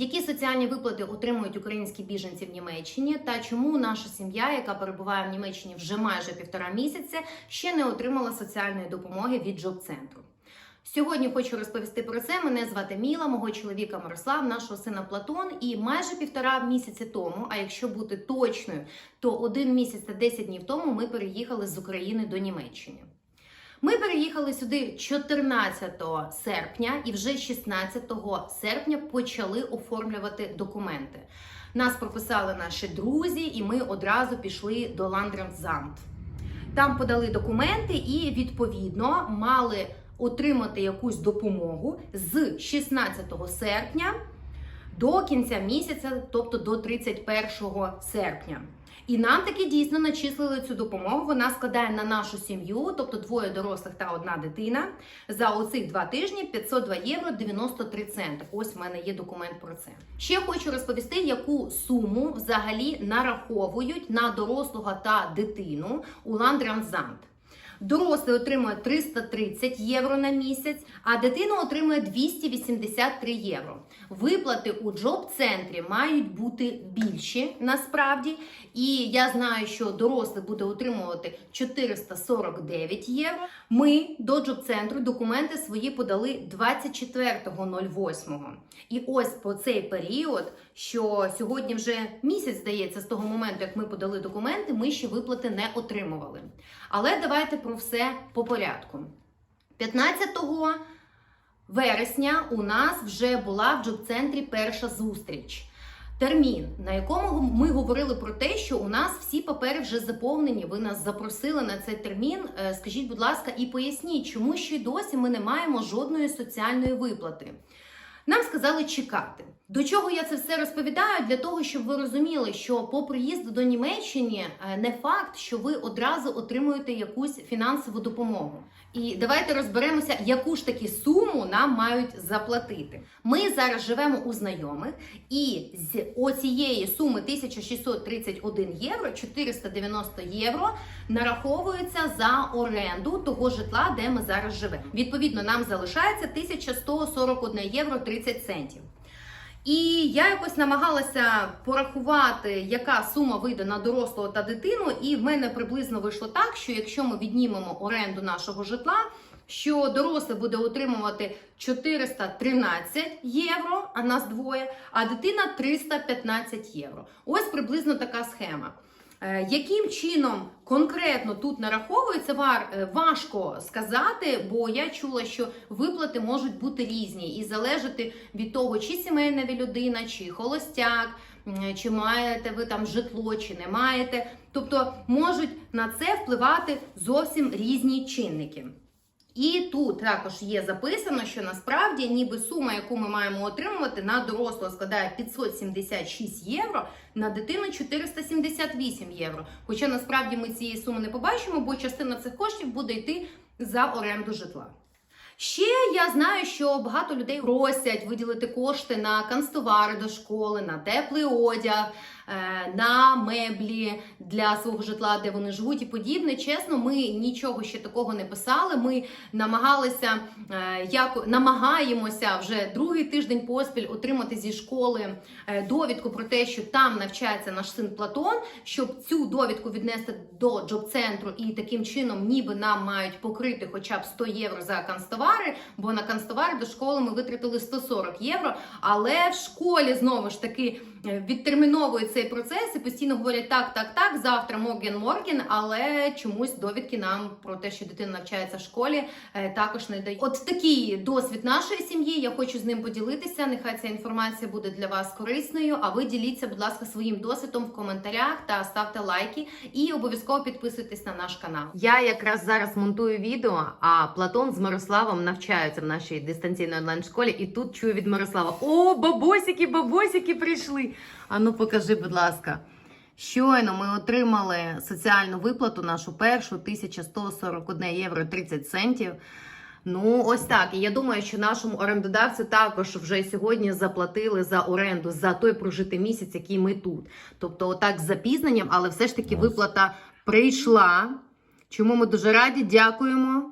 Які соціальні виплати отримують українські біженці в Німеччині, та чому наша сім'я, яка перебуває в Німеччині вже майже півтора місяця, ще не отримала соціальної допомоги від джоб-центру? Сьогодні хочу розповісти про це. Мене звати Міла, мого чоловіка Мирослав, нашого сина Платон. І майже півтора місяці тому, а якщо бути точною, то один місяць та 10 днів тому ми переїхали з України до Німеччини. Ми переїхали сюди 14 серпня і вже 16 серпня почали оформлювати документи. Нас прописали наші друзі, і ми одразу пішли до Ландрензамт. Там подали документи і відповідно мали отримати якусь допомогу з 16 серпня до кінця місяця, тобто до 31 серпня. І нам таки дійсно начислили цю допомогу. Вона складає на нашу сім'ю, тобто двоє дорослих та одна дитина. За оцих два тижні 502 євро 93 центи. Ось в мене є документ про це. Ще хочу розповісти, яку суму взагалі нараховують на дорослого та дитину у Ландрансамт. Дорослий отримує 330 євро на місяць, а дитина отримує 283 євро. Виплати у джоб-центрі мають бути більші насправді. І я знаю, що дорослий буде отримувати 449 євро. Ми до джоб-центру документи свої подали 24.08. І ось по цей період, що сьогодні вже місяць здається, з того моменту, як ми подали документи, ми ще виплати не отримували. Але давайте про все по порядку. 15 вересня у нас вже була в джоб-центрі перша зустріч. Термін, на якому ми говорили про те, що у нас всі папери вже заповнені. Ви нас запросили на цей термін. Е, Скажіть, будь ласка, і поясніть, чому ще й досі ми не маємо жодної соціальної виплати. Нам сказали чекати. До чого я це все розповідаю? Для того, щоб ви розуміли, що по приїзду до Німеччини е, не факт, що ви одразу отримуєте якусь фінансову допомогу. І давайте розберемося, яку ж таки суму нам мають заплатити. Ми зараз живемо у знайомих, і з оцієї суми 1631 євро, 490 євро нараховується за оренду того житла, де ми зараз живемо. Відповідно, нам залишається 1141 євро 30 центів. І я якось намагалася порахувати, яка сума вийде на дорослого та дитину, і в мене приблизно вийшло так, що якщо ми віднімемо оренду нашого житла, що дорослий буде отримувати 413 євро, а нас двоє, а дитина 315 євро. Ось приблизно така схема. Е, Яким чином конкретно тут нараховується вар е, важко сказати, бо я чула, що виплати можуть бути різні і залежати від того, чи сімейна ви людина, чи холостяк, чи маєте ви там житло, чи не маєте. Тобто можуть на це впливати зовсім різні чинники. І тут також є записано, що насправді ніби сума, яку ми маємо отримувати на дорослого, складає 576 євро, на дитину 478 євро. Хоча насправді ми цієї суми не побачимо, бо частина цих коштів буде йти за оренду житла. Ще я знаю, що багато людей просять виділити кошти на канцтовари до школи, на теплий одяг, на меблі для свого житла, де вони живуть, і подібне. Чесно, ми нічого ще такого не писали. Ми намагалися е, як намагаємося вже другий тиждень поспіль отримати зі школи е, довідку про те, що там навчається наш син Платон, щоб цю довідку віднести до джоб-центру і таким чином, ніби нам мають покрити хоча б 100 євро за канцтовари, бо на канцтовари до школи ми витратили 140 євро. Але в школі знову ж таки е, відтерміновують цей процес і постійно говорять так, так, так, завтра Моген Морген, але чомусь довідки нам про те, що дитина навчається в школі, е, також не дають. От такий досвід нашої сім'ї. Я хочу з ним поділитися. Нехай ця інформація буде для вас корисною. А ви діліться, будь ласка, своїм досвідом в коментарях та ставте лайки і обов'язково підписуйтесь на наш канал. Я якраз зараз монтую відео, а Платон з Мирославом навчаються в нашій дистанційній онлайн школі, і тут чую від Мирослава: О, бабосики, бабосики прийшли! А ну покажи, будь ласка. Щойно ми отримали соціальну виплату, нашу першу 1141 євро 30 центів. Ну, ось так. І я думаю, що нашому орендодавцю також вже сьогодні заплатили за оренду за той прожитий місяць, який ми тут. Тобто, отак з запізненням, але все ж таки виплата прийшла. Чому ми дуже раді, дякуємо.